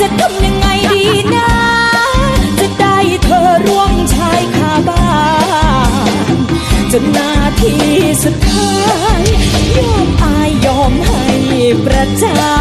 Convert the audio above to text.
จะทำยังไงดีนะ จะได้เธอร่วงชายคาบ้านจนนาทีสุดท้าย ยอมอายยอมให้ประจาน